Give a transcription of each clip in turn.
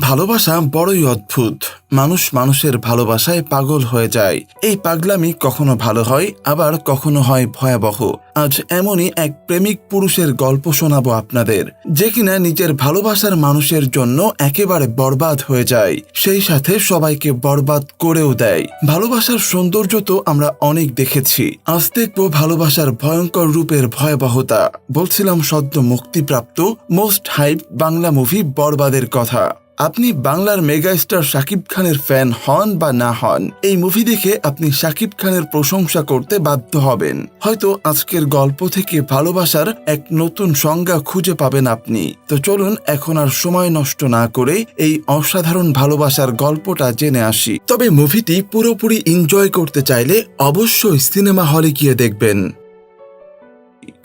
ভালোবাসা বড়ই অদ্ভুত। মানুষ মানুষের ভালোবাসায় পাগল হয়ে যায়। এই পাগলামি কখনো ভালো হয়, আবার কখনো হয় ভয়াবহ। আজ এমনই এক প্রেমিক পুরুষের গল্প শোনাবো আপনাদের, যে কিনা নিজের ভালোবাসার মানুষের জন্য একেবারে বরবাদ হয়ে যায়। সেই সাথে সবাইকে বরবাদ করেও দেয়। ভালোবাসার সৌন্দর্য তো আমরা অনেক দেখেছি। আজ দেখব ভালোবাসার ভয়ঙ্কর রূপের ভয়াবহতা। বলছিলাম সদ্য মুক্তিপ্রাপ্ত মোস্ট হাইপ বাংলা মুভি বরবাদের কথা। আপনি বাংলার মেগাস্টার শাকিব খানের ফ্যান হন বা না হন, এই মুভি দেখে আপনি শাকিব খানের প্রশংসা করতে বাধ্য হবেন। হয়তো আজকের গল্প থেকে ভালোবাসার এক নতুন সংজ্ঞা খুঁজে পাবেন আপনি। তো চলুন এখন আর সময় নষ্ট না করে এই অসাধারণ ভালোবাসার গল্পটা জেনে আসি। তবে মুভিটি পুরোপুরি এনজয় করতে চাইলে অবশ্যই সিনেমা হলে গিয়ে দেখবেন।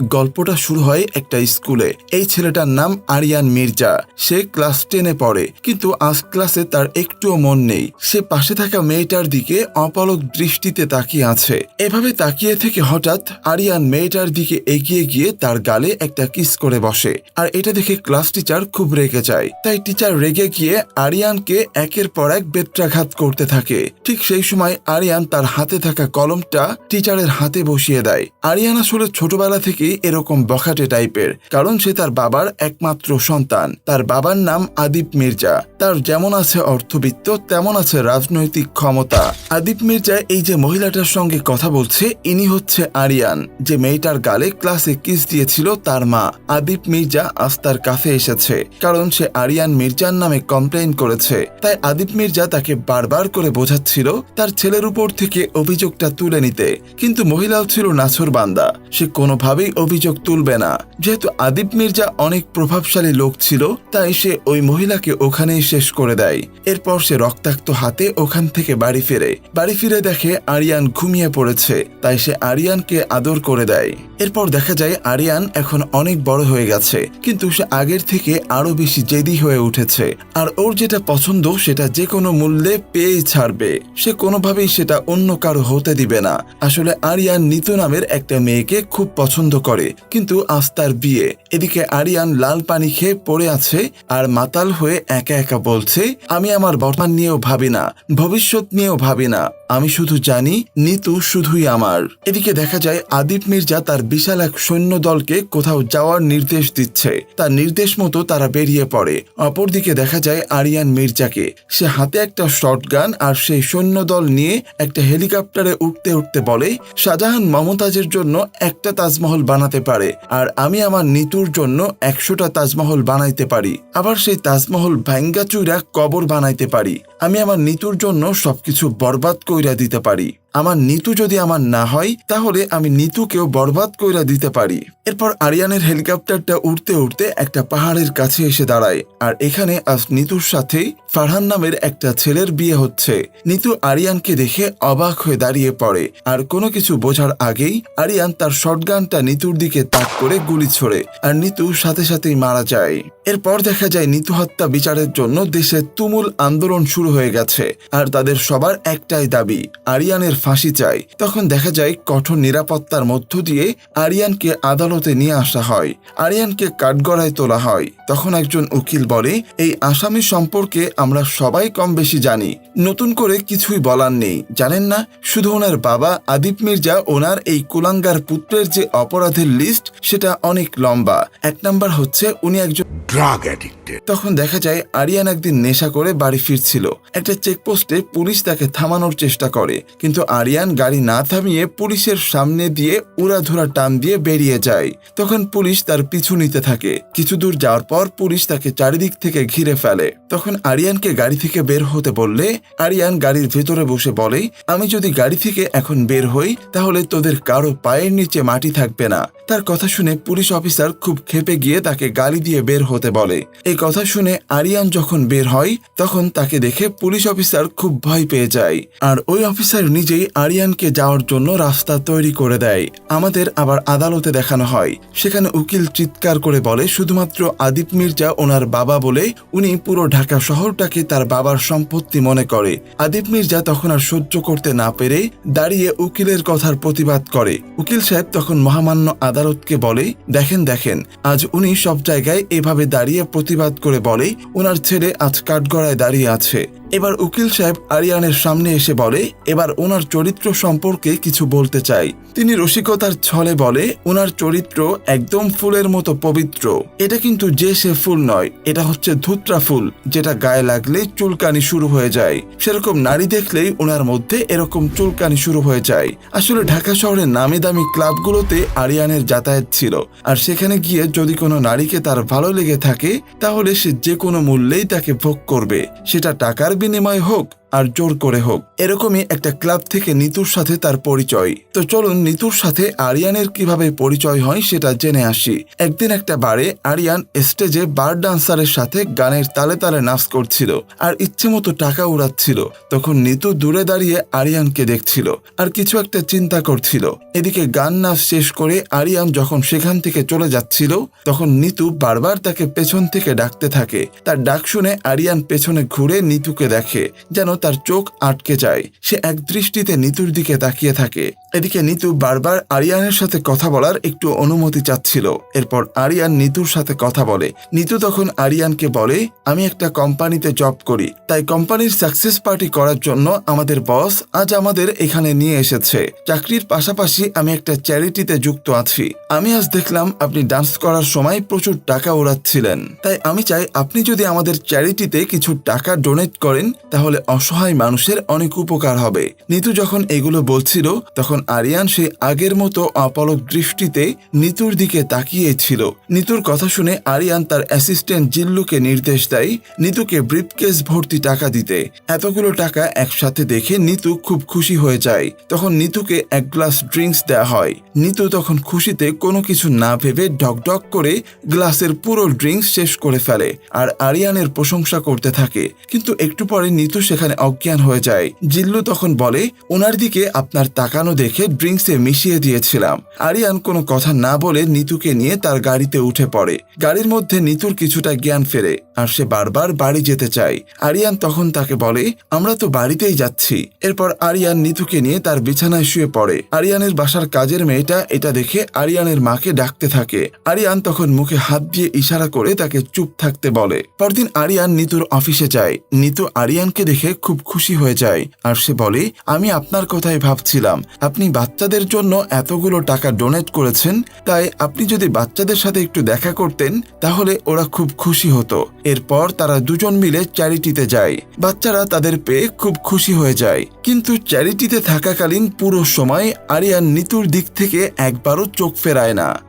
গল্পটা শুরু হয় একটা স্কুলে। এই ছেলেটার নাম আরিয়ান মির্জা। সে ক্লাস টেনে পড়ে, কিন্তু আজ ক্লাসে তার একটুও মন নেই। সে পাশে থাকা মেয়েটার দিকে অপলক দৃষ্টিতে তাকিয়ে আছে। এভাবে তাকিয়ে থেকে হঠাৎ আরিয়ান মেয়েটার দিকে এগিয়ে গিয়ে তার গালে একটা কিস করে বসে। আর এটা দেখে ক্লাস টিচার খুব রেগে যায়। তাই টিচার রেগে গিয়ে আরিয়ানকে একের পর এক বেত্রাঘাত করতে থাকে। ঠিক সেই সময় আরিয়ান তার হাতে থাকা কলমটা টিচারের হাতে বসিয়ে দেয়। আরিয়ান আসলে ছোটবেলা থেকেই এরকম বখাটে টাইপের, কারণ সে তার বাবার একমাত্র সন্তান। তার বাবার নাম আদিপ মির্জা। তার যেমন আছে অর্থবিত্ত, তেমন আছে রাজনৈতিক ক্ষমতা। আদিপ মির্জা এই যে মহিলাটার সঙ্গে কথা বলছে, ইনি হচ্ছে আরিয়ান, যে মেয়েটার গালে ক্লাসে কিস দিয়েছিল তার মা। আদিপ মির্জা আজ তার কাছে এসেছে, কারণ সে আরিয়ান মির্জার নামে কমপ্লেন করেছে। তাই আদিপ মির্জা তাকে বারবার করে বোঝাচ্ছিল তার ছেলের উপর থেকে অভিযোগটা তুলে নিতে। কিন্তু মহিলাও ছিল নাছর বান্দা, সে কোনোভাবেই অভিযোগ তুলবে না। যেহেতু আদিপ মির্জা অনেক প্রভাবশালী লোক ছিল, তাই সে ওই মহিলাকে ওখানেই শেষ করে দেয়। এরপর সে রক্তাক্ত হাতে ওখান থেকে বাড়ি ফিরে। বাড়ি ফিরে দেখে আরিয়ান ঘুমিয়ে পড়েছে, তাই সে আরিয়ানকে আদর করে দেয়। এরপর দেখা যায় আরিয়ান এখন অনেক বড় হয়ে গেছে, কিন্তু সে আগের থেকে আরও বেশি জেদি হয়ে উঠেছে। আর ওর যেটা পছন্দ, সেটা যে কোনো মূল্যে পেয়েই ছাড়বে। সে কোনোভাবেই সেটা অন্য কারও হতে দিবে না। আসলে আরিয়ান নিতু নামের একটা মেয়েকে খুব পছন্দ করে, কিন্তু আজ তার বিয়ে। এদিকে আরিয়ান লাল পানি খেয়ে পড়ে আছে আর মাতাল হয়ে একা একা বলছে, আমি আমার বর্তমান নিয়েও ভাবি না, ভবিষ্যৎ নিয়েও ভাবি না, আমি শুধু জানি নিতু শুধুই আমার। এদিকে দেখা যায় আদিপ মির্জা তার বিশাল এক সৈন্য দলকে কোথাও যাওয়ার নির্দেশ দিচ্ছে। তার নির্দেশ মতো তারা বেরিয়ে পড়ে। অপরদিকে দেখা যায় আরিয়ান মির্জাকে। সে হাতে একটা শটগান আর সেই সৈন্য দল নিয়ে একটা হেলিকপ্টারে উঠতে উঠতে বলে, শাহজাহান মমতাজের জন্য একটা তাজমহল বানাতে পারে। আর আমি আমার নিতুর জন্য একশোটা তাজমহল বানাইতে পারি। আবার সেই তাজমহল ভাঙ্গা চুইরা কবর বানাইতে পারি। আমি আমার নিতুর জন্য সবকিছু বরবাদ কইরা দিতে পারি। আমার নিতু যদি আমার না হয়, তাহলে আমি নিতুকেও বরবাদ কইরা দিতে পারি। এরপর আরিয়ানের হেলিকপ্টারটা উঠতে উড়তে একটা পাহাড়ের কাছে এসে দাঁড়ায়, আর এখানে আজ নিতুর সাথে ফারহান নামের একটা ছেলের বিয়ে হচ্ছে। নিতু আরিয়ানকে দেখে অবাক হয়ে দাঁড়িয়ে পড়ে, আর কোনো কিছু বোঝার আগেই আরিয়ান তার শটগানটা নিতুর দিকে তাক করে গুলি ছোড়ে, আর নিতু সাথে সাথেই মারা যায়। এরপর দেখা যায় নিতু হত্যা বিচারের জন্য দেশে তুমুল আন্দোলন শুরু হয়ে গেছে, আর তাদের সবার একটাই দাবি, আরিয়ানের ফাঁসি চাই তখন দেখা যায় কঠোর নিরাপত্তার মধ্য দিয়ে আরিয়ানকে আদালতে নিয়ে আসা হয়। আরিয়ানকে কাঠগড়ায় তোলা হয়। তখন একজন উকিল বলে এই আসামি সম্পর্কে আমরা সবাই কম বেশি জানি। নতুন করে কিছুই বলার নেই। জানেন না শুধু ওনার বাবা আদিপ মির্জা ওনার এই কুলাঙ্গার পুত্রের যে অপরাধের লিস্ট সেটা অনেক লম্বা। এক নাম্বার হচ্ছে উনি একজন ড্রাগ addicted. তখন দেখা যায় আরিয়ান একদিন নেশা করে বাড়ি ফিরছিল। একটা চেকপোস্টে পুলিশ তাকে থামানোর চেষ্টা করে। কিন্তু আরিয়ান গাড়ি না থামিয়ে পুলিশের সামনে দিয়ে উড়াধুরা টান দিয়ে বেরিয়ে যায়। তখন পুলিশ তার পিছু নিতে থাকে। কিছু দূর যাওয়ার পর পুলিশ তাকে চারিদিক থেকে ঘিরে ফেলে। তখন আরিয়ানকে গাড়ি থেকে বের হতে বললে, আরিয়ান গাড়ির ভেতরে বসে বলে, আমি যদি গাড়ি থেকে এখন বের হই, তাহলে তোদের কারও পায়ের নিচে মাটি থাকবে না। তার কথা শুনে পুলিশ অফিসার খুব ক্ষেপে গিয়ে তাকে গালি দিয়ে বের হতে বলে। এই কথা শুনে আরিয়ান যখন বের হয়, তখন তাকে দেখে পুলিশ অফিসার খুব ভয় পেয়ে যায়। আর ওই অফিসার নিজেই আরিয়ানকে যাওয়ার জন্য রাস্তা তৈরি করে দেয়। আমাদের আবার আদালতে দেখানো হয়। সেখানে উকিল চিৎকার করে বলে, শুধুমাত্র আদিপ মির্জা ওনার বাবা বলে উনি পুরো ঢাকা শহরটাকে তার বাবার সম্পত্তি মনে করে। আদিপ মির্জা তখন আর সহ্য করতে না পেরে দাঁড়িয়ে উকিলের কথার প্রতিবাদ করে। উকিল সাহেব তখন মহামান্য আদালতকে বলে, দেখেন দেখেন, আজ উনি সব জায়গায় এভাবে দাঁড়িয়ে প্রতিবাদ করে বলে ওনার ছেলে আজ কাঠগড়ায় দাঁড়িয়ে আছে। এবার উকিল সাহেব আরিয়ানের সামনে এসে বলে, এবার ওনার চরিত্র সম্পর্কে কিছু বলতে চাই। তিনি রসিকতার ছলে বলে, ওনার চরিত্র একদম ফুলের মতো পবিত্র। এটা কিন্তু যে সে ফুল নয়, এটা হচ্ছে ধুত্রা ফুল, যেটা গায়ে লাগলে চুলকানি শুরু হয়ে যায়। সেরকম নারী দেখলেই ওনার মধ্যে এরকম চুলকানি শুরু হয়ে যায়। আসলে ঢাকা শহরের নামি দামি ক্লাবগুলোতে আরিয়ানের যাতায়াত ছিল। আর সেখানে গিয়ে যদি কোনো নারীকে তার ভালো লেগে থাকে, তাহলে সে যে কোনো মূল্যেই তাকে ভোগ করবে। সেটা টাকার বিনিময়ে হোক আর জোর করে হোক। এরকমই একটা ক্লাব থেকে নিতুর সাথে তার পরিচয়। তো চলুন নিতুর সাথে আরিয়ানের কীভাবে পরিচয় হয় সেটা জেনে আসি। একদিন একটা বারে আরিয়ান স্টেজে বার ডান্সারের সাথে গানের তালে তালে নাচ করছিল আর ইচ্ছে মতো টাকা উড়াচ্ছিল। তখন নিতু দূরে দাঁড়িয়ে আরিয়ানকে দেখছিল আর কিছু একটা চিন্তা করছিল। এদিকে গান নাচ শেষ করে আরিয়ান যখন সেখান থেকে চলে যাচ্ছিল, তখন নিতু বারবার তাকে পেছন থেকে ডাকতে থাকে। তার ডাক শুনে আরিয়ান পেছনে ঘুরে নিতুকে দেখে, যেন তার চোখ আটকে যায়। সে এক দৃষ্টিতে নিতুর দিকে তাকিয়ে থাকে। এদিকে নিতু বারবার আরিয়ানের সাথে কথা বলার একটু অনুমতি চাচ্ছিল। এরপর আরিয়ান নিতুর সাথে কথা বলে। নিতু তখন আরিয়ানকে বলে, আমি একটা কোম্পানিতে জব করি। তাই কোম্পানির সাকসেস পার্টি করার জন্য আমাদের বস আজ আমাদের এখানে নিয়ে এসেছে। চাকরির পাশাপাশি আমি একটা চ্যারিটিতে যুক্ত আছি। আমি আজ দেখলাম আপনি ডান্স করার সময় প্রচুর টাকা ওড়াচ্ছিলেন তাই আমি চাই আপনি যদি আমাদের চ্যারিটিতে কিছু টাকা ডোনেট করেন, তাহলে অসহায় মানুষের অনেক উপকার হবে। নিতু যখন এগুলো বলছিল, তখন আরিয়ান সে আগের মতো অপলক দৃষ্টিতে নিতুর দিকে তাকিয়ে ছিল নিতুর কথা শুনে আরিয়ান তার অ্যাসিস্ট্যান্ট জিল্লুকে নির্দেশ দেয় নিতুকে ব্রিফকেস ভর্তি টাকা দিতে। এতগুলো টাকা একসাথে দেখে নিতু খুব খুশি হয়ে যায়। তখন নিতুকে এক গ্লাস ড্রিঙ্কস দেওয়া হয়। নিতু তখন খুশিতে কোনো কিছু না ভেবে ঢকঢক করে গ্লাসের পুরো ড্রিঙ্কস শেষ করে ফেলে আর আরিয়ানের প্রশংসা করতে থাকে। কিন্তু একটু পরে নিতু সেখানে অজ্ঞান হয়ে যায়। জিল্লু তখন বলে, ওনার দিকে আপনার তাকানো দেখে ড্রিঙ্কসে মিশিয়ে দিয়েছিলাম। আরিয়ান কোনো কথা না বলে নিতুকে নিয়ে তার গাড়িতে উঠে পড়ে। গাড়ির মধ্যে নিতুর কিছুটা জ্ঞান ফেরে আর সে বারবার বাড়ি যেতে চায়। আরিয়ান তখন তাকে বলে, আমরা তো বাড়িতেই যাচ্ছি। এরপর আরিয়ান নিতুকে নিয়ে তার বিছানায় শুয়ে পড়ে। আরিয়ানের বাসার কাজের মেয়েটা এটা দেখে আরিয়ানের মাকে ডাকতে থাকে। আরিয়ান তখন মুখে হাত দিয়ে ইশারা করে তাকে চুপ থাকতে বলে। পরদিন আরিয়ান নিতুর অফিসে যায়। নিতু আরিয়ানকে দেখে খুব খুশি হয়ে যায়। আর সে বলে, আমি আপনার কথাই ভাবছিলাম। আপনি বাচ্চাদের জন্য এতগুলো টাকা ডোনেট করেছেন, তাই আপনি যদি বাচ্চাদের সাথে একটু দেখা করতেন, তাহলে ওরা খুব খুশি হতো। এরপর তারা দুজন মিলে চ্যারিটিতে যায়। বাচ্চারা তাদের পেয়ে খুব খুশি হয়ে যায়। কিন্তু চ্যারিটিতে থাকাকালীন পুরো সময় আরিয়ান নিতুর দিক থেকে একবারও চোখ ফেরায় না।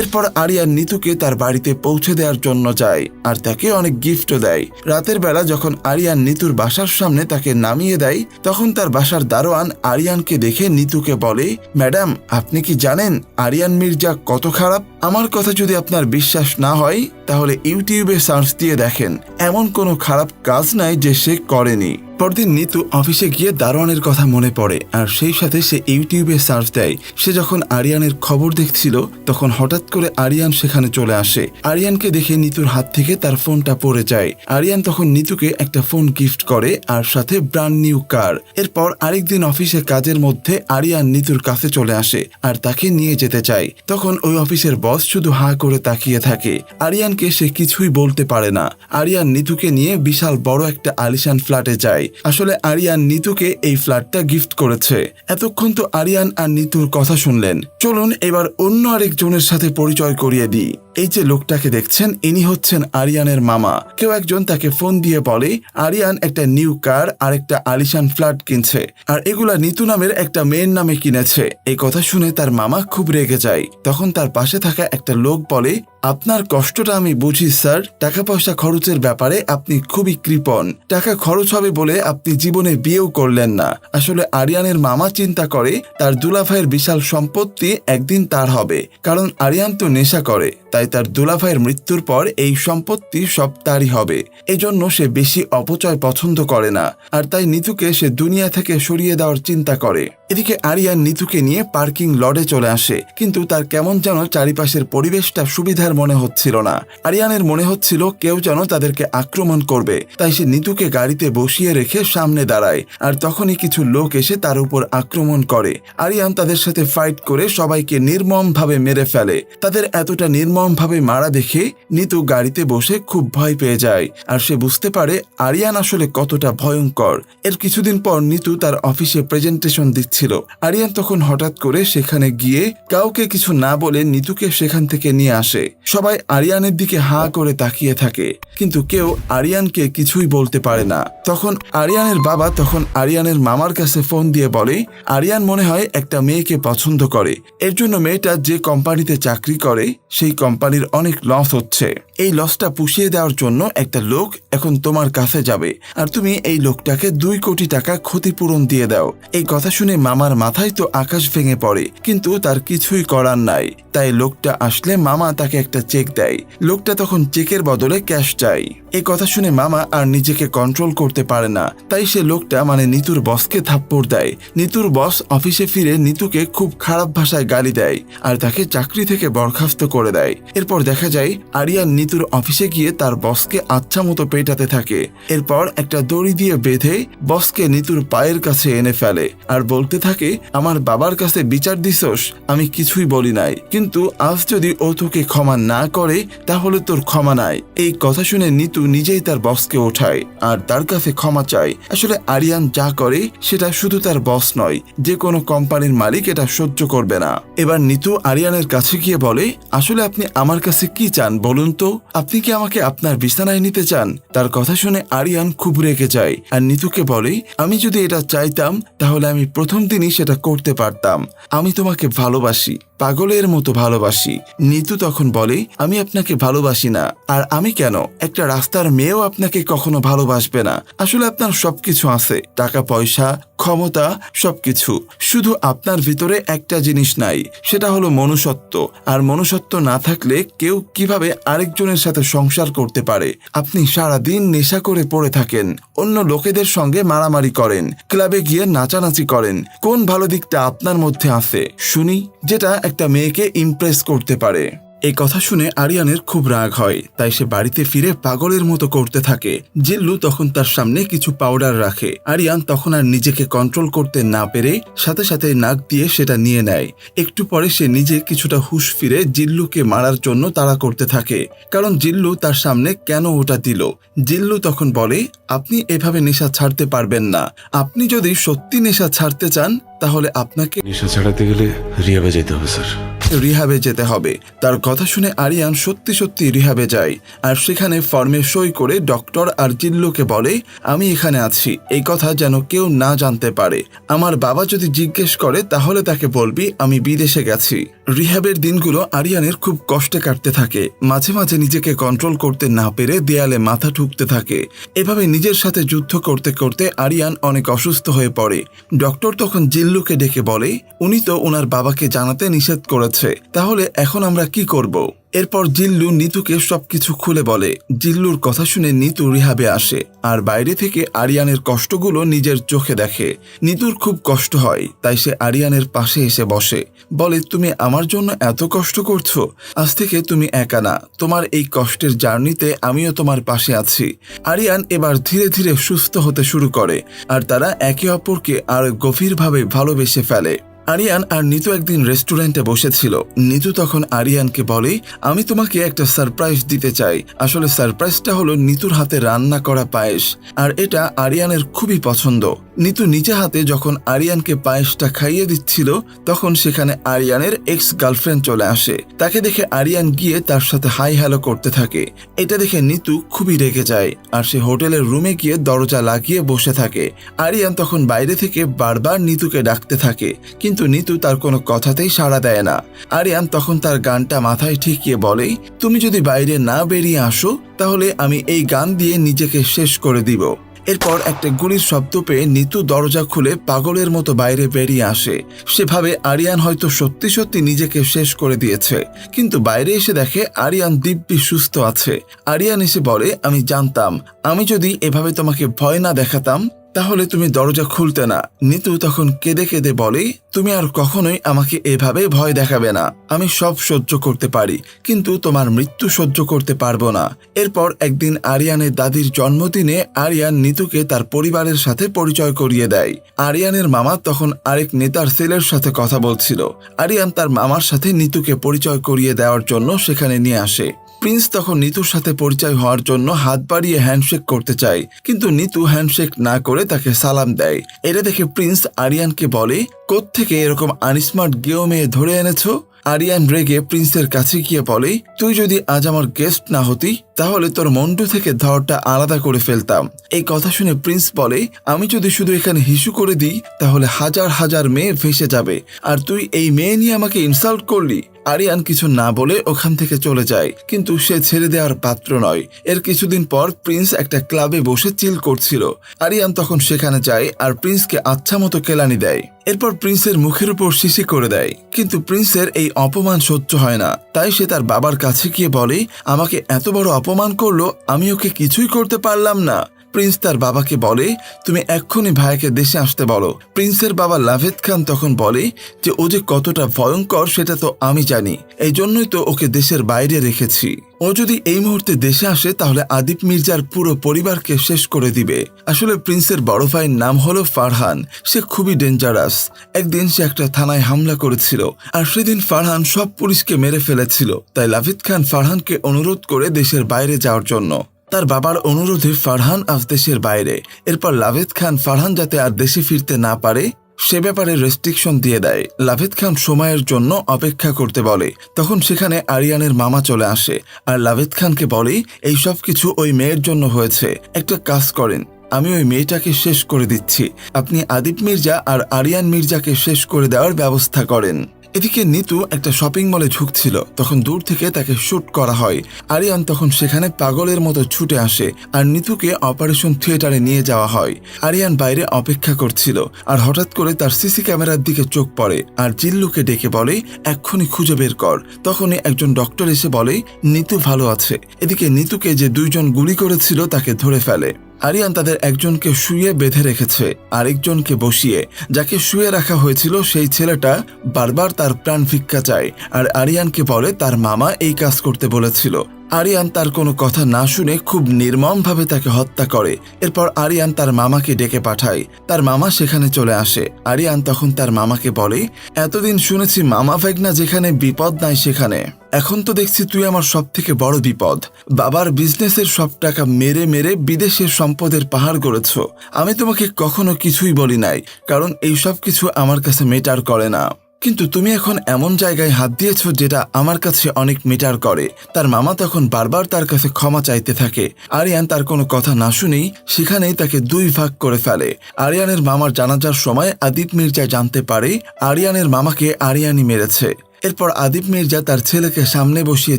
এরপর আরিয়ান নিতুকে তার বাড়িতে পৌঁছে দেওয়ার জন্য যায় আর তাকে অনেক গিফটও দেয়। রাতের বেলা যখন আরিয়ান নিতুর বাসার সামনে তাকে নামিয়ে দেয়, তখন তার বাসার দারোয়ান আরিয়ানকে দেখে নিতুকে বলে, ম্যাডাম, আপনি কি জানেন আরিয়ান মির্জা কত খারাপ? আমার কথা যদি আপনার বিশ্বাস না হয়, তাহলে ইউটিউবে সার্চ দিয়ে দেখেন। এমন কোনো খারাপ কাজ নাই যে সে করেনি। পরদিন নিতু অফিসে গিয়ে দারোয়ানের কথা মনে পড়ে, আর সেই সাথে সে ইউটিউবে সার্চ দেয়। সে যখন আরিয়ানের খবর দেখছিল, তখন হঠাৎ করে আরিয়ান সেখানে চলে আসে। আরিয়ানকে দেখে নিতুর হাত থেকে তার ফোনটা পড়ে যায়। আরিয়ান তখন নিতুকে একটা ফোন গিফট করে, আর সাথে ব্রান্ড নিউ কার। এরপর আরেকদিন অফিসে কাজের মধ্যে আরিয়ান নিতুর কাছে চলে আসে, আর তাকে নিয়ে যেতে চায়। তখন ওই অফিসের বস শুধু হা করে তাকিয়ে থাকে। আরিয়ানকে সে কিছুই বলতে পারে না। আরিয়ান নিতুকে নিয়ে বিশাল বড় একটা আলিশান ফ্ল্যাটে যায়। আসলে আরিয়ান নিতুকে এই ফ্ল্যাটটা গিফট করেছে। এতক্ষণ তো আরিয়ান আর নিতুর কথা শুনলেন। চলুন এবার অন্য আরেকজনের সাথে পরিচয় করিয়ে দিই। এই যে লোকটাকে দেখছেন, ইনি হচ্ছেন আরিয়ানের মামা। কেউ একজন তাকে ফোন দিয়ে বলে, আরিয়ান একটা নিউ কার আর একটা আলিশান ফ্ল্যাট কিনছে। আর এগুলা নিতু নামের একটা মেয়ের নামে কিনেছে। এই কথা শুনে তার মামা খুব রেগে যায়। তখন তার পাশে থাকা একটা লোক বলে, আপনার কষ্টটা আমি বুঝি, স্যার। টাকা পয়সা খরচের ব্যাপারে আপনি খুবই কৃপণ। টাকা খরচ হবে বলে আপনি জীবনে বিয়েও করলেন না। আসলে আরিয়ানের মামা চিন্তা করে, তার দুলাভাইয়ের বিশাল সম্পত্তি একদিন তার হবে। কারণ আরিয়ান তো নেশা করে, তাই তার দুলাভাইয়ের মৃত্যুর পর এই সম্পত্তি সব তারই হবে। এজন্য সে বেশি অপচয় পছন্দ করে না, আর তাই নিতুকে সে দুনিয়া থেকে সরিয়ে দেওয়ার চিন্তা করে। এদিকে আরিয়ান নিতুকে নিয়ে পার্কিং লডে চলে আসে, কিন্তু তার কেমন যেন চারিপাশের পরিবেশটা সুবিধার মনে হচ্ছিল না। আরিয়ানের মনে হচ্ছিল কেউ যেন তাদেরকে আক্রমণ করবে, তাই সে নিতুকে গাড়িতে বসিয়ে রেখে সামনে দাঁড়ায়, আর তখনই কিছু লোক এসে তার উপর আক্রমণ করে। আরিয়ান তাদের সাথে ফাইট করে সবাইকে নির্মম ভাবে মেরে ফেলে। তাদের এতটা নির্মম নির্মমভাবে মারা দেখে নিতু গাড়িতে বসে খুব ভয় পেয়ে যায়, আর সে বুঝতে পারে আরিয়ান আসলে কতটা ভয়ঙ্কর। এর কিছুদিন পর নিতু তার অফিসে প্রেজেন্টেশন দিচ্ছিল আরিয়ান তখন হঠাৎ করে সেখানে গিয়ে কাউকে কিছু না বলে নিতুকে সেখান থেকে নিয়ে আসে। সবাই আরিয়ানের দিকে হাঁ করে তাকিয়ে থাকে, কিন্তু কেউ আরিয়ানকে কিছুই বলতে পারে না। তখন আরিয়ানের বাবা তখন আরিয়ানের মামার কাছে ফোন দিয়ে বলে, আরিয়ান মনে হয় একটা মেয়েকে পছন্দ করে। এর জন্য মেয়েটা যে কোম্পানিতে চাকরি করে, সেই কোম্পানির অনেক লস হচ্ছে। এই লসটা পুষিয়ে দেওয়ার জন্য একটা লোক এখন তোমার কাছে যাবে। আর তুমি এই লোকটাকে দুই কোটি টাকা ক্ষতিপূরণ দিয়ে দাও। এই কথা শুনে মামার মাথায় তো আকাশ ভেঙে পড়ে, কিন্তু তার কিছুই করার নাই। তাই লোকটা আসলে মামা তাকে একটা চেক দেয়। লোকটা তখন চেকের বদলে ক্যাশ চাই এই কথা শুনে মামা আর নিজেকে কন্ট্রোল করতে পারে না। তাই সে লোকটা মানে নিতুর বসকে থাপ্পড় দেয়। নিতুর বস অফিসে ফিরে নিতুকে খুব খারাপ ভাষায় গালি দেয় আর তাকে চাকরি থেকে বরখাস্ত করে দেয়। এরপর দেখা যায়, আরিয়ান নিতুর অফিসে গিয়ে তার বসকে আচ্ছা মতো পেটাতে থাকে। এরপর একটা দড়ি দিয়ে বেঁধে বসকে নিতুর পায়ের কাছে এনে ফেলে। আর বলতে থাকে, আমার বাবার কাছে বিচার দিছস, আমি কিছুই বলি নাই। কিন্তু আজ যদি ও তোকে ক্ষমা না করে, তাহলে তোর ক্ষমা নাই। এই কথা শুনে নিতু নিজেই তার বসকে ওঠায়, আর তার কাছে ক্ষমা চায়। আসলে আরিয়ান যা করে, সেটা শুধু তার বস নয়, যে কোনো কোম্পানির মালিক এটা সহ্য করবে না। এবার নিতু আরিয়ানের কাছে গিয়ে বলে, আসলে আপনি আমার কাছে কি চান বলুন তো? আপনি কি আমাকে আপনার বিছানায় নিতে চান? তার কথা শুনে আরিয়ান খুব রেগে যায়, আর নিতুকে বলে, আমি যদি এটা চাইতাম, তাহলে আমি প্রথম দিনই সেটা করতে পারতাম। আমি তোমাকে ভালোবাসি। পাগলের মতো ভালোবাসি। নিতু তখন বলে, আমি আপনাকে ভালোবাসি না। আর আমি কেন? একটা রাস্তার মেয়েও আপনাকে কখনো ভালোবাসবে না। আসলে আপনার সবকিছু আছে। টাকা, পয়সা, ক্ষমতা, সবকিছু। শুধু আপনার ভিতরে একটা জিনিস নাই, সেটা হলো মনুষ্যত্ব। আর মনুষ্যত্ব না থাকলে কেউ কীভাবে আরেকজনের সাথে সংসার করতে পারে? আপনি সারা দিন নেশা করে পড়ে থাকেন। অন্য লোকেদের সঙ্গে মারামারি করেন। ক্লাবে গিয়ে নাচানাচি করেন। কোন ভালো দিকটা আপনার মধ্যে আছে? শুনি, যেটা একটা মেয়েকে ইমপ্রেস করতে পারে। এই কথা শুনে আরিয়ানের খুব রাগ হয়, তাই সে বাড়িতে ফিরে পাগলের মতো করতে থাকে। জিল্লু তখন তার সামনে কিছু পাউডার রাখে। আরিয়ান তখন আর নিজেকে কন্ট্রোল করতে না পেরে সাথে সাথে নাক দিয়ে সেটা নিয়ে নেয়। একটু পরে সে নিজে কিছুটা হুশ ফিরে জিল্লুকে মারার জন্য তাড়া করতে থাকে। কারণ জিল্লু তার সামনে কেন ওটা দিল? জিল্লু তখন বলে, আপনি এভাবে নেশা ছাড়তে পারবেন না। আপনি যদি সত্যি নেশা ছাড়তে চান তাহলে আপনাকে নেশা ছাড়াতে গেলে রিয়াবে যেতে হবে স্যার। রিহাবে যেতে হবে। তার কথা শুনে আরিয়ান সত্যি সত্যি রিহাবে যায়। আর সেখানে ফর্মে সই করে ডক্টর আর জিল্লুকে বলে আমি এখানে আছি। এই কথা যেন কেউ না জানতে পারে। আমার বাবা যদি জিজ্ঞেস করে তাহলে তাকে বলবি আমি বিদেশে গেছি। রিহাবের দিনগুলো আরিয়ানের খুব কষ্টে কাটতে থাকে। মাঝে মাঝে নিজেকে কন্ট্রোল করতে না পেরে দেয়ালে মাথা ঠুকতে থাকে। এভাবে নিজের সাথে যুদ্ধ করতে করতে আরিয়ান অনেক অসুস্থ হয়ে পড়ে। ডক্টর তখন জিল্লুকে ডেকে বলে, উনি তো ওনার বাবাকে জানাতে নিষেধ করেছে। তাহলে এখন আমরা কি করব? এরপর জিল্লু নিতুকে সবকিছু খুলে বলে। জিল্লুর কথা শুনে নিতু রিহাবে আসে আর বাইরে থেকে আরিয়ানের কষ্টগুলো নিজের চোখে দেখে। নিতুর খুব কষ্ট হয়, তাই সে আরিয়ানের পাশে এসে বসে। বলে, তুমি আমার জন্য এত কষ্ট করছ? আজ থেকে তুমি একা না। তোমার এই কষ্টের জার্নিতে আমিও তোমার পাশে আছি। আরিয়ান এবার ধীরে ধীরে সুস্থ হতে শুরু করে আর তারা একে অপরকে আর গভীরভাবে ভালোবেসে ফেলে। আরিয়ান আর নিতু একদিন রেস্টুরেন্টে বসেছিল। নিতু তখন আরিয়ানকে বলে, আমি তোমাকে একটা সারপ্রাইজ দিতে চাই। আসলে সারপ্রাইজটা হলো নিতুর হাতে রান্না করা পায়েস, আর এটা আরিয়ানের খুবই পছন্দ। নিতু নিজে হাতে যখন আরিয়ানকে পায়েসটা খাইয়ে দিচ্ছিল, তখন সেখানে আরিয়ানের এক্স গার্লফ্রেন্ড চলে আসে। তাকে দেখে আরিয়ান গিয়ে তার সাথে হাই হ্যালো করতে থাকে। এটা দেখে নিতু খুবই রেগে যায়, আর সে হোটেলের রুমে গিয়ে দরজা লাগিয়ে বসে থাকে। আরিয়ান তখন বাইরে থেকে বারবার নিতুকে ডাকতে থাকে, কিন্তু নিতু তার কোনো কথাতেই সাড়া দেয় না। আরিয়ান তখন তার গানটা মাথায় ঠেকিয়ে বলে, তুমি যদি বাইরে না বেরিয়ে আসো, তাহলে আমি এই গান দিয়ে নিজেকে শেষ করে দিব। এরপর একটা গুলির শব্দ পেয়ে নিতু দরজা খুলে পাগলের মতো বাইরে বেরিয়ে আসে। সেভাবে আরিয়ান হয়তো সত্যি সত্যি নিজেকে শেষ করে দিয়েছে, কিন্তু বাইরে এসে দেখে আরিয়ান দিব্যি সুস্থ আছে। আরিয়ান এসে বলে, আমি জানতাম, আমি যদি এভাবে তোমাকে ভয় না দেখাতাম তাহলে তুমি দরজা খুলতে না। নিতু তখন কেঁদে কেঁদে বলে, তুমি আর কখনোই আমাকে এভাবে ভয় দেখাবে না। আমি সব সহ্য করতে পারি, কিন্তু তোমার মৃত্যু সহ্য করতে পারব না। এরপর একদিন আরিয়ানের দাদির জন্মদিনে আরিয়ান নিতুকে তার পরিবারের সাথে পরিচয় করিয়ে দেয়। আরিয়ানের মামা তখন আরেক নেতার ছেলের সাথে কথা বলছিল। আরিয়ান তার মামার সাথে নিতুকে পরিচয় করিয়ে দেওয়ার জন্য সেখানে নিয়ে আসে। প্রিন্স তখন নিতুর সাথে পরিচয় হওয়ার জন্য হাত বাড়িয়ে হ্যান্ডশেক করতে চায়, কিন্তু নিতু হ্যান্ডশেক না করে তাকে সালাম দেয়। এটা দেখে প্রিন্স আরিয়ানকে বলে, কোত্থেকে এরকম আনস্মার্ট গেও মেয়ে ধরে এনেছো? আরিয়ান রেগে প্রিন্সের কাছে গিয়ে বলে, তুই যদি আজ আমার গেস্ট না হতি, তাহলে তোর মন্ডু থেকে ধরটা আলাদা করে ফেলতাম। এই কথা শুনে প্রিন্স বলে, আমি যদি শুধু এখানে হিসু করে দিই, তাহলে হাজার হাজার মেয়ে ভেসে যাবে। আর তুই এই মেয়ে নিয়ে আমাকে ইনসাল্ট করলি? আরিয়ান কিছু না বলে ওখান থেকে চলে যায়, কিন্তু সে ছেড়ে দেওয়ার পাত্র নয়। এর কিছুদিন পর প্রিন্স একটা ক্লাবে বসে চিল করছিল। আরিয়ান তখন সেখানে যায় আর প্রিন্সকে আচ্ছা মতো কেলানি দেয়। এরপর প্রিন্সের মুখের উপর শিশি করে দেয়। কিন্তু প্রিন্সের এই অপমান সহ্য হয় না। তাই সে তার বাবার কাছে গিয়ে বলে, আমাকে এত বড় অপমান করল, আমি ওকে কিছুই করতে পারলাম না। প্রিন্স তার বাবাকে বলে, তুমি এক্ষুনি ভাইকে দেশে আসতে বলো। প্রিন্সের বাবা লাভেদ খান তখন বলে যে, ও যে কতটা ভয়ঙ্কর, সেটা তো আমি জানি। এই জন্যই তো ওকে দেশের বাইরে রেখেছি। ও যদি এই মুহূর্তে দেশে আসে, তাহলে আদিপ মির্জার পুরো পরিবারকে শেষ করে দিবে। আসলে প্রিন্সের বড় ভাইয়ের নাম হলো ফারহান। সে খুবই ডেঞ্জারাস একদিন সে একটা থানায় হামলা করেছিল, আর সেদিন ফারহান সব পুলিশকে মেরে ফেলেছিল। তাই লাভিদ খান ফারহানকে অনুরোধ করে দেশের বাইরে যাওয়ার জন্য। তার বাবার অনুরোধে ফারহান আজ দেশের বাইরে। এরপর লাভেদ খান ফারহান যাতে আর দেশে ফিরতে না পারে, সে ব্যাপারে রেস্ট্রিকশন দিয়ে দেয়। লাভেদ খান সময়ের জন্য অপেক্ষা করতে বলে। তখন সেখানে আরিয়ানের মামা চলে আসে। আর লাভেদ খানকে বলে এই সব কিছু ওই মেয়ের জন্য হয়েছে। একটা কাজ করেন। আমি ওই মেয়েটাকে শেষ করে দিচ্ছি। আপনি আদিপ মির্জা আর আরিয়ান মির্জাকে শেষ করে দেওয়ার ব্যবস্থা করেন। এদিকে নিতু একটা শপিং মলে ঝুঁকছিল, তখন দূর থেকে তাকে শুট করা হয়। আরিয়ান তখন সেখানে পাগলের মতো ছুটে আসে, আর নিতুকে অপারেশন থিয়েটারে নিয়ে যাওয়া হয়। আরিয়ান বাইরে অপেক্ষা করছিল, আর হঠাৎ করে তার সিসি ক্যামেরার দিকে চোখ পড়ে, আর জিল্লুকে ডেকে বলে, এক্ষুনি খুঁজে বের কর। তখনই একজন ডক্টর এসে বলে, নিতু ভালো আছে। এদিকে নিতুকে যে দুইজন গুলি করেছিল তাকে ধরে ফেলে। আরিয়ান তাদের একজনকে শুয়ে বেঁধে রেখেছে, আরেকজনকে বসিয়ে। যাকে শুয়ে রাখা হয়েছিল সেই ছেলেটা বারবার তার প্রাণ ভিক্ষা চায়, আর আরিয়ানকে বলে তার মামা এই কাজ করতে বলেছিল। আরিয়ান তার কোনো কথা না শুনে খুব নির্মমভাবে তাকে হত্যা করে। এরপর আরিয়ান তার মামাকে ডেকে পাঠায়। তার মামা সেখানে চলে আসে। আরিয়ান তখন তার মামাকে বলে, এতদিন শুনেছি মামা ভেগনা যেখানে, বিপদ নাই সেখানে। এখন তো দেখছি তুই আমার সব থেকে বড় বিপদ। বাবার বিজনেসের সব টাকা মেরে মেরে বিদেশের সম্পদের পাহাড় গড়েছ। আমি তোমাকে কখনো কিছুই বলি নাই, কারণ এই সব কিছু আমার কাছে মেটার করে না। কিন্তু তুমি এখন এমন জায়গায় হাত দিয়েছ যেটা আমার কাছে অনেক মিটার করে। তার মামা তখন বারবার তার কাছে ক্ষমা চাইতে থাকে। আরিয়ান তার কোনো কথা না শুনেই সেখানেই তাকে দুই ভাগ করে ফেলে। আরিয়ানের মামার জানাজার সময় আদিত মির্জা জানতে পারে, আরিয়ানের মামাকে আরিয়ানি মেরেছে। এরপর আদিপ মির্জা তার ছেলেকে সামনে বসিয়ে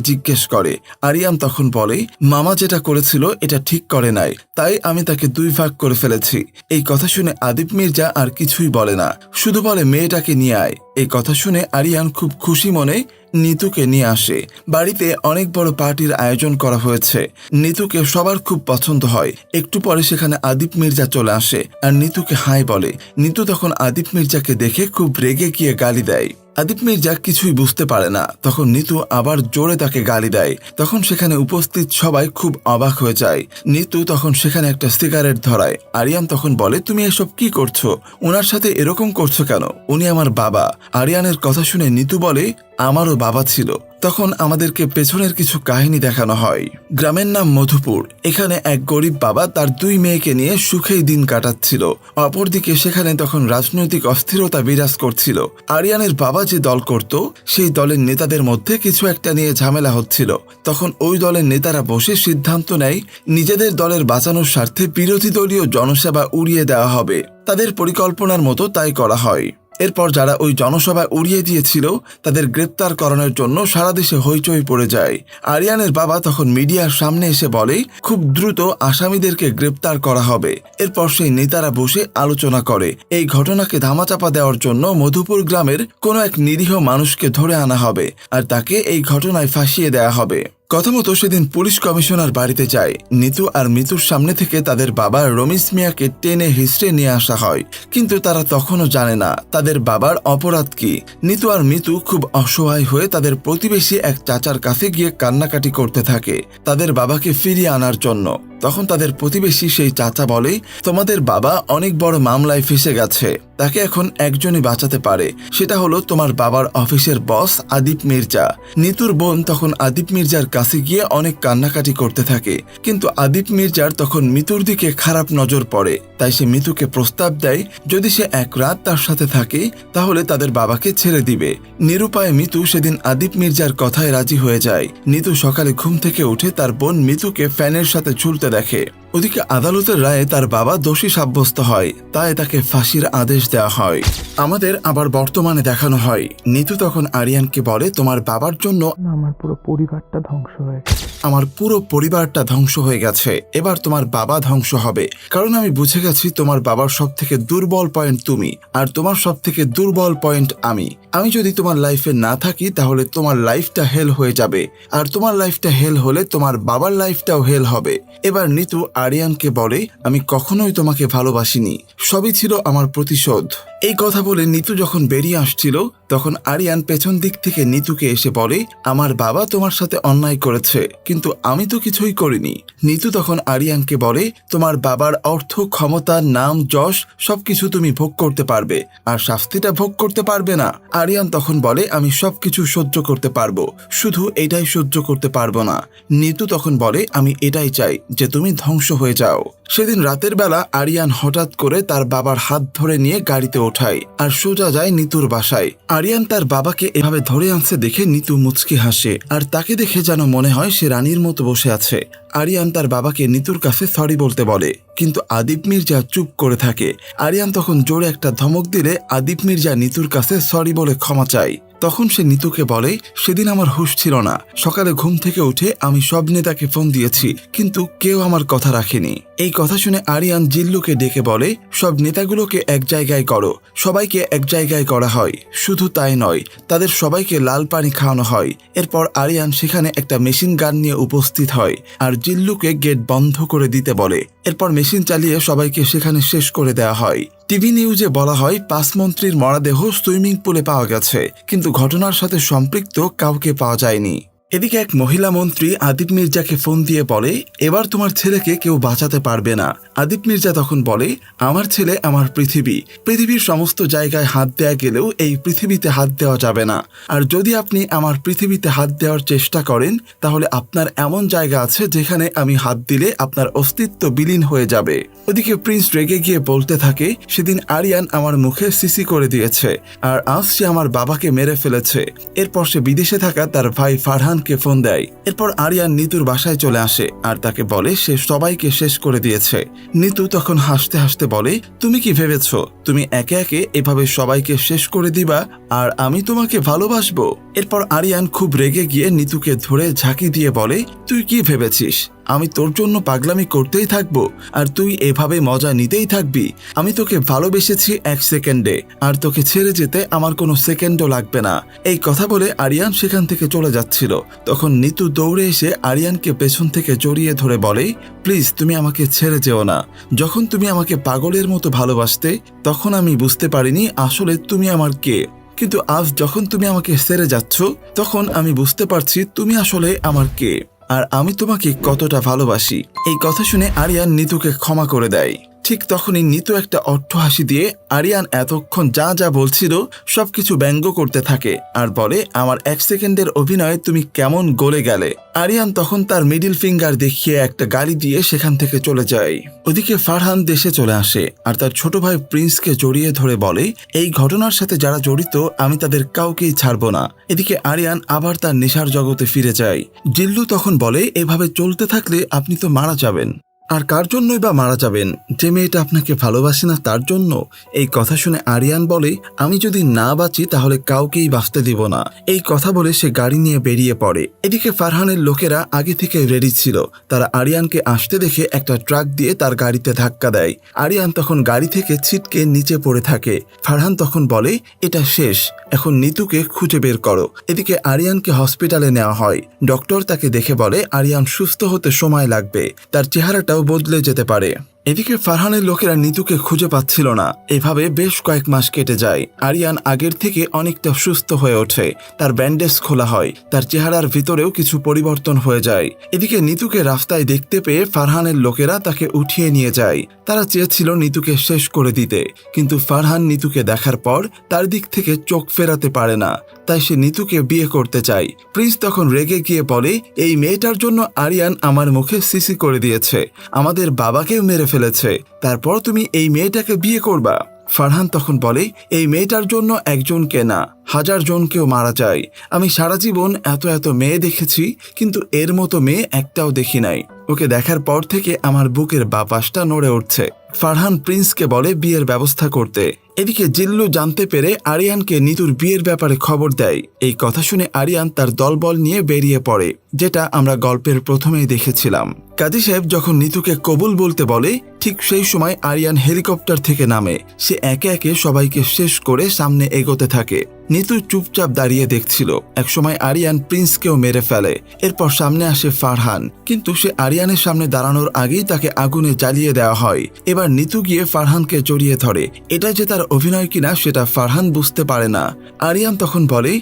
জিজ্ঞেস করে। আরিয়াম তখন বলে, মামা যেটা করেছিল, এটা ঠিক করে নাই। তাই আমি তাকে দুই ভাগ করে ফেলেছি। এই কথা শুনে আদিপ মির্জা আর কিছুই বলে না। শুধু বলে, মেয়েটাকে নিয়ে আয়। এই কথা শুনে আরিয়ান খুব খুশি মনে নিতুকে নিয়ে আসে। বাড়িতে অনেক বড় পার্টির আয়োজন করা হয়েছে। নিতুকে সবার খুব পছন্দ হয়। একটু পরে সেখানে আদিপ মির্জা চলে আসে। আর নিতুকে হাই বলে। নিতু তখন আদিপ মির্জাকে দেখে খুব রেগে গিয়ে গালি দেয়। আদিপ মির্জা কিছুই বুঝতে পারে না। তখন নিতু আবার জোরে তাকে গালি দেয়। তখন সেখানে উপস্থিত সবাই খুব অবাক হয়ে যায়। নিতু তখন সেখানে একটা সিগারেট ধরায়। আরিয়ান তখন বলে, তুমি এসব কি করছ? ওনার সাথে এরকম করছ কেন? উনি আমার বাবা। আরিয়ানের কথা শুনে নিতু বলে আমারও বাবা ছিল। তখন আমাদেরকে পেছনের কিছু কাহিনী দেখানো হয়। গ্রামের নাম মধুপুর। এখানে এক গরিব বাবা তার দুই মেয়েকে নিয়ে সুখেই দিন কাটাচ্ছিল। অপরদিকে সেখানে তখন রাজনৈতিক অস্থিরতা বিরাজ করছিল। আরিয়ানের বাবা যে দল করত, সেই দলের নেতাদের মধ্যে কিছু একটা নিয়ে ঝামেলা হচ্ছিল। তখন ওই দলের নেতারা বসে সিদ্ধান্ত নেয়, নিজেদের দলের বাঁচানোর স্বার্থে বিরোধী দলীয় জনসেবা উড়িয়ে দেওয়া হবে। তাদের পরিকল্পনার মতো তাই করা হয়। এরপর যারা ওই জনসভা উড়িয়ে দিয়েছিল, তাদের গ্রেপ্তার করানোর জন্য সারা দেশে হইচই পড়ে যায়। আরিয়ানের বাবা তখন মিডিয়ার সামনে এসে বলে, খুব দ্রুত আসামিদেরকে গ্রেপ্তার করা হবে। এরপর সেই নেতারা বসে আলোচনা করে। এই ঘটনাকে ধামাচাপা দেওয়ার জন্য মধুপুর গ্রামের কোনো এক নিরীহ মানুষকে ধরে আনা হবে, আর তাকে এই ঘটনায় ফাঁসিয়ে দেয়া হবে। কথা মতো সেদিন পুলিশ কমিশনার বাড়িতে যায়। নিতু আর মিতুর সামনে থেকে তাদের বাবা রমিস মিয়াকে টেনে হিস্ট্রে নিয়ে আসা হয়। কিন্তু তারা তখনও জানে না তাদের বাবার অপরাধ কি। নিতু আর মিতু খুব অসহায় হয়ে তাদের প্রতিবেশী এক চাচার কাছে গিয়ে কান্নাকাটি করতে থাকে তাদের বাবাকে ফিরিয়ে আনার জন্য। তখন তাদের প্রতিবেশী সেই চাচা বলে, তোমাদের বাবা অনেক বড় মামলায় ফেসে গেছে। তাকে এখন একজনই বাঁচাতে পারে। সেটা হলো তোমার বাবার অফিসের বস আদিপ মির্জা। নিতুর বোন তখন আদিপ মির্জার কাছে গিয়ে অনেক কান্নাকাটি করতে থাকে। কিন্তু আদিপ মির্জার তখন মিতুর দিকে খারাপ নজর পড়ে। তাই সে মিতুকে প্রস্তাব দেয়, যদি সে এক রাত তার সাথে থাকে, তাহলে তাদের বাবাকে ছেড়ে দিবে। নিরুপায় মিতু সেদিন আদিপ মির্জার কথায় রাজি হয়ে যায়। নিতু সকালে ঘুম থেকে উঠে তার বোন মিতুকে ফ্যানের সাথে ঝুলতে দেখে। ওদিকে আদালতের রায়ে তার বাবা দোষী সাব্যস্ত হয় তাই তাকে ফাঁসির আদেশ দেওয়া হয়। আমাদের আবার বর্তমানে দেখানো হয়। নিতু তখন আরিয়ানকে বলে তোমার বাবার জন্য আমার পুরো পরিবারটা ধ্বংস হয়ে আমার পুরো পরিবারটা ধ্বংস হয়ে গেছে। এবার তোমার বাবা ধ্বংস হবে। কারণ আমি বুঝে গেছি তোমার বাবার সব থেকে দুর্বল পয়েন্ট তুমি আর তোমার সব থেকে দুর্বল পয়েন্ট আমি। আমি যদি তোমার লাইফে না থাকি তাহলে তোমার লাইফটা হেল হয়ে যাবে। আর তোমার লাইফটা হেল হলে তোমার বাবার লাইফটাও হেল হবে। এবার নিতু আরিয়ানকে বলে আমি কখনোই তোমাকে ভালোবাসিনি। সবই ছিল আমার প্রতিশোধ। এই কথা বলে নিতু যখন বেরিয়ে আসছিল, তখন আরিয়ান পেছন দিক থেকে নিতুকে এসে বলে, আমার বাবা তোমার সাথে অন্যায় করেছে, কিন্তু আমি তো কিছুই করিনি। নিতু তখন আরিয়ানকে বলে, তোমার বাবার অর্থ, ক্ষমতা, নাম, যশ, সবকিছু তুমি ভোগ করতে পারবে, আর শাস্তিটা ভোগ করতে পারবে না। আরিয়ান তখন বলে, আমি সবকিছু সহ্য করতে পারব, শুধু এটাই সহ্য করতে পারব না। নিতু তখন বলে, আমি এটাই চাই যে তুমি ধ্বংস হয়ে যাও। সেদিন রাতের বেলা আরিয়ান হঠাৎ করে তার বাবার হাত ধরে নিয়ে গাড়িতে ওঠায় আর সোজা যায় নিতুর বাসায়। আরিয়ান তার বাবাকে এভাবে ধরে আনছে দেখে নিতু মুচকি হাসে, আর তাকে দেখে যেন মনে হয় সে রানীর মতো বসে আছে। আরিয়ান তার বাবাকে নিতুর কাছে সরি বলতে বলে। কিন্তু আদিপ মির্জা চুপ করে থাকে। আরিয়ান তখন জোরে একটা ধমক দিলে আদিপ মির্জা নিতুর কাছে সরি বলে ক্ষমা চায়। তখন সে নিতুকে বলে, সেদিন আমার হুশ ছিল না। সকালে ঘুম থেকে উঠে আমি সব নেতাকে ফোন দিয়েছি, কিন্তু কেউ আমার কথা রাখেনি। এই কথা শুনে আরিয়ান জিল্লুকে ডেকে বলে, সব নেতাগুলোকে এক জায়গায় করো। সবাইকে এক জায়গায় করা হয়। শুধু তাই নয়, তাদের সবাইকে লাল পানি খাওয়ানো হয়। এরপর আরিয়ান সেখানে একটা মেশিন গান নিয়ে উপস্থিত হয়। আর জিল্লুকে গেট বন্ধ করে দিতে বলে। এরপর মেশিন চালিয়ে সবাইকে সেখানে শেষ করে দেওয়া হয়। টিভি নিউজে বলা হয় পাঁচ মন্ত্রীর মরাদেহ সুইমিং পুলে পাওয়া গেছে, কিন্তু ঘটনার সাথে সম্পৃক্ত কাউকে পাওয়া যায়নি। এদিকে এক মহিলা মন্ত্রী আদিব মির্জাকে ফোন দিয়ে বলে, এবার তোমার ছেলেকে কেউ বাঁচাতে পারবে না। আদিপ মির্জা তখন বলে, আমার ছেলে আমার পৃথিবী। পৃথিবীর সমস্ত জায়গায় হাত দেয়া গেলেও এই পৃথিবীতে হাত দেওয়া যাবে না। আর যদি আপনি আমার পৃথিবীতে হাত দেওয়ার চেষ্টা করেন, তাহলে আপনার এমন জায়গা আছে যেখানে আমি হাত দিলে আপনার অস্তিত্ব বিলীন হয়ে যাবে। ওদিকে প্রিন্স রেগে গিয়ে বলতে থাকে, সেদিন আরিয়ান আমার মুখে সিসি করে দিয়েছে, আর আজ সে আমার বাবাকে মেরে ফেলেছে। এরপর সে বিদেশে থাকা তার ভাই ফারহানকে ফোন দেয়। এরপর আরিয়ান নিতুর বাসায় চলে আসে, আর তাকে বলে, সে সবাইকে শেষ করে দিয়েছে। নিতু তখন হাসতে হাসতে বলে, তুমি কি ভেবেছ? তুমি একে একে এভাবে সবাইকে শেষ করে দিবা? আর আমি তোমাকে ভালোবাসবো? এরপর আরিয়ান খুব রেগে গিয়ে নিতুকে ধরে ঝাঁকি দিয়ে বলে, তুই কি ভেবেছিস? আমি তোর জন্য পাগলামি করতেই থাকব, আর তুই এভাবে মজা নিতেই থাকবি। আমি তোকে ভালোবেসেছি এক সেকেন্ডে, আর তোকে ছেড়ে যেতে আমার কোনো সেকেন্ডও লাগবে না। এই কথা বলে আরিয়ান সেখান থেকে চলে যাচ্ছিল। তখন নিতু দৌড়ে এসে আরিয়ানকে পেছন থেকে জড়িয়ে ধরে বলে, প্লিজ, তুমি আমাকে ছেড়ে যেও না। যখন তুমি আমাকে পাগলের মতো ভালোবাসতে, তখন আমি বুঝতে পারিনি আসলে তুমি আমার কে। কিন্তু আজ যখন তুমি আমাকে সেরে যাচ্ছ, তখন আমি বুঝতে পারছি তুমি আসলে আমার কে। আর আমি তোমাকে কতটা ভালোবাসি। এই কথা শুনে আরিয়ান নিতুকে ক্ষমা করে দেয়। ঠিক তখনই নিতু একটা অট্ট হাসি দিয়ে, আরিয়ান এতক্ষণ যা যা বলছিল, সবকিছু ব্যঙ্গ করতে থাকে আর বলে, আমার এক সেকেন্ডের অভিনয়ে তুমি কেমন গলে গেলে আরিয়ান তখন তার মিডিল ফিঙ্গার দেখিয়ে একটা গাড়ি দিয়ে সেখান থেকে চলে যায়। ওদিকে ফারহান দেশে চলে আসে আর তার ছোট ভাই প্রিন্সকে জড়িয়ে ধরে বলে, এই ঘটনার সাথে যারা জড়িত, আমি তাদের কাউকেই ছাড়বো না। এদিকে আরিয়ান আবার তার নেশার জগতে ফিরে যায়। জিল্লু তখন বলে, এভাবে চলতে থাকলে আপনি তো মারা যাবেন। আর কার জন্যই বা মারা যাবেন? যে মেয়েটা আপনাকে ভালোবাসে না, তার জন্য? এই কথা শুনে আরিয়ান বলে, আমি যদি না বাঁচি, তাহলে কাউকেই বাঁচতে দিব না। এই কথা বলে সে গাড়ি নিয়ে বেরিয়ে পড়ে। এদিকে ফারহানের লোকেরা আগে থেকে রেডি ছিল। তারা আরিয়ানকে আসতে দেখে একটা ট্রাক দিয়ে তার গাড়িতে ধাক্কা দেয়। আরিয়ান তখন গাড়ি থেকে ছিটকে নিচে পড়ে থাকে। ফারহান তখন বলে, এটা শেষ। এখন নিতুকে খুঁজে বের করো। এদিকে আরিয়ানকে হসপিটালে নেওয়া হয়। ডক্টর তাকে দেখে বলে, আরিয়ান সুস্থ হতে সময় লাগবে। তার চেহারাটাও বদলে যেতে পারে। এদিকে ফারহানের লোকেরা নিতুকে খুঁজে পাচ্ছিল না। এভাবে বেশ কয়েক মাস কেটে যায়। আরিয়ান আগের থেকে অনেকটা সুস্থ হয়ে ওঠে। তার ব্যান্ডেজ খোলা হয়। তার চেহারার ভিতরেও কিছু পরিবর্তন হয়ে যায়। এদিকে নিতুকে রাস্তায় দেখতে পেয়ে ফারহানের লোকেরা তাকে উঠিয়ে নিয়ে যায়। তারা চেয়েছিল নিতুকে শেষ করে দিতে। কিন্তু ফারহান নিতুকে দেখার পর তার দিক থেকে চোখ ফেরাতে পারে না। তাই সে নিতুকে বিয়ে করতে চায়। প্রিন্স তখন রেগে গিয়ে বলে, এই মেয়েটার জন্য আরিয়ান আমার মুখে সিসি করে দিয়েছে। আমাদের বাবাকেও মেরে ফেলেছে। তারপর তুমি এই মেয়েটাকে বিয়ে করবা। ফারহান তখন বলে, এই মেয়েটার জন্য একজনকে না হাজার জনকেও মারা যায়। আমি সারা জীবন এত এত মেয়ে দেখেছি, কিন্তু এর মতো মেয়ে একটাও দেখি নাই। ওকে দেখার পর থেকে আমার বুকের বাপাসটা নড়ে উঠছে। ফারহান প্রিন্সকে বলে, বিয়ের ব্যবস্থা করতে। এদিকে জিল্লু জানতে পেরে আরিয়ানকে নিতুর বিয়ের ব্যাপারে খবর দেয়। এই কথা শুনে আরিয়ান তার দলবল নিয়ে বেরিয়ে পড়ে, যেটা আমরা গল্পের প্রথমেই দেখেছিলাম। কাজী সাহেব যখন নিতুকে কবুল বলতে বলে ঠিক সেই সময় আরিয়ান হেলিকপ্টার থেকে নামে। সে একে একে সবাইকে শেষ করে সামনে এগোতে থাকে। নিতু চুপচাপ দাঁড়িয়ে দেখছিল। একসময় আরিয়ান প্রিন্সকেও মেরে ফেলে। এরপর সামনে আসে ফারহান। কিন্তু সে আরিয়ানের সামনে দাঁড়ানোর আগেই তাকে আগুনে জ্বালিয়ে দেওয়া হয়। এবার নিতু গিয়ে ফারহানকে জড়িয়ে ধরে। এটা যে তার অভিনয় কিনা সেটা ফারহান বুঝতে পারে না। আরিয়ান তখন বলে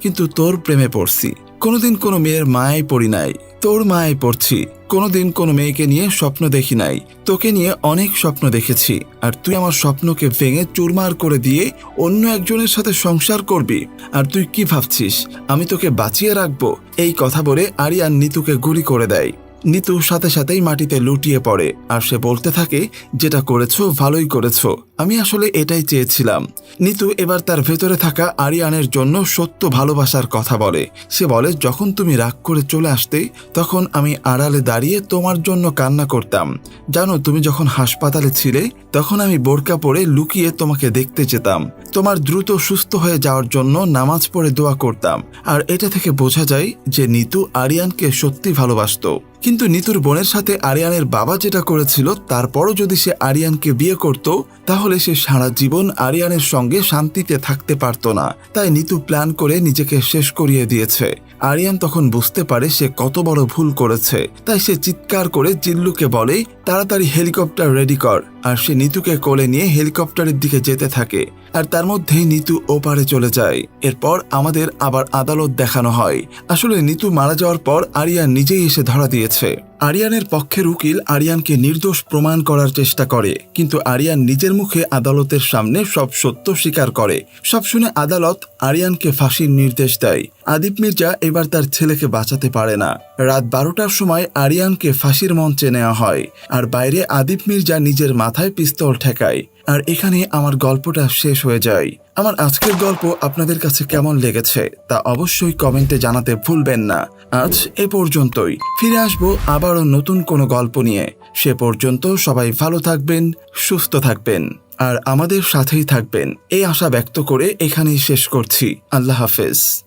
কিন্তু তোর প্রেমে পড়ছি। কোনোদিন কোনো মেয়ের মায় পড়ি নাই, তোর মায় পড়ছি। কোনোদিন কোনো মেয়েকে নিয়ে স্বপ্ন দেখি নাই, তোকে নিয়ে অনেক স্বপ্ন দেখেছি, আর তুই আমার স্বপ্নকে ভেঙে চুরমার করে দিয়ে অন্য একজনের সাথে সংসার করবি। আর তুই কি ভাবছিস? আমি তোকে বাঁচিয়ে রাখব? এই কথা বলে আরিয়ান নিতুকে গুলি করে দেয়। নিতু সাথে সাথেই মাটিতে লুটিয়ে পড়ে, আর সে বলতে থাকে, যেটা করেছ ভালোই করেছ। আমি আসলে এটাই চেয়েছিলাম। নিতু এবার তার ভেতরে থাকা আরিয়ানের জন্য সত্য ভালোবাসার কথা বলে। সে বলে, যখন তুমি রাগ করে চলে আসতে, তখন আমি আড়ালে দাঁড়িয়ে তোমার জন্য কান্না করতাম। জানো, তুমি যখন হাসপাতালে ছিলে, তখন আমি বোরকা পরে লুকিয়ে তোমাকে দেখতে যেতাম। তোমার দ্রুত সুস্থ হয়ে যাওয়ার জন্য নামাজ পড়ে দোয়া করতাম। আর এটা থেকে বোঝা যায় যে নিতু আরিয়ানকে সত্যি ভালোবাসতো। কিন্তু নিতুর বোনের সাথে আরিয়ানের বাবা যেটা করেছিল, তারপরও যদি সে আরিয়ানকে বিয়ে করত, তাহলে সে সারা জীবন আরিয়ানের সঙ্গে শান্তিতে থাকতে পারত না। তাই নিতু প্ল্যান করে নিজেকে শেষ করিয়ে দিয়েছে। আরিয়ান তখন বুঝতে পারে সে কত বড় ভুল করেছে। তাই সে চিৎকার করে জিল্লুকে বলে, তাড়াতাড়ি হেলিকপ্টার রেডি কর। আর সে নিতুকে কোলে নিয়ে হেলিকপ্টারের দিকে যেতে থাকে। আর তার মধ্যেই নিতু ওপারে চলে যায়। এরপর আমাদের আবার আদালত দেখানো হয়। আসলে নিতু মারা যাওয়ার পর আরিয়ান নিজেই এসে ধরা দিয়েছে। আরিয়ানের পক্ষের উকিল আরিয়ানকে নির্দোষ প্রমাণ করার চেষ্টা করে, কিন্তু আরিয়ান নিজের মুখে আদালতের সামনে সব সত্য স্বীকার করে। সব শুনে আদালত আরিয়ানকে ফাঁসির নির্দেশ দেয়। আদিপ মির্জা এবার তার ছেলেকে বাঁচাতে পারে না। রাত বারোটার সময় আরিয়ানকে ফাঁসির মঞ্চে নেওয়া হয়, আর বাইরে আদিপ মির্জা নিজের মাথায় পিস্তল ঠেকায়। আর এখানে আমার গল্পটা শেষ হয়ে যায়। আমার আজকের গল্প আপনাদের কাছে কেমন লেগেছে তা অবশ্যই কমেন্টে জানাতে ভুলবেন না। আজ এ পর্যন্তই। ফিরে আসব আবারও নতুন কোনো গল্প নিয়ে। সে পর্যন্ত সবাই ভালো থাকবেন, সুস্থ থাকবেন, আর আমাদের সাথেই থাকবেন। এই আশা ব্যক্ত করে এখানেই শেষ করছি। আল্লাহ হাফেজ।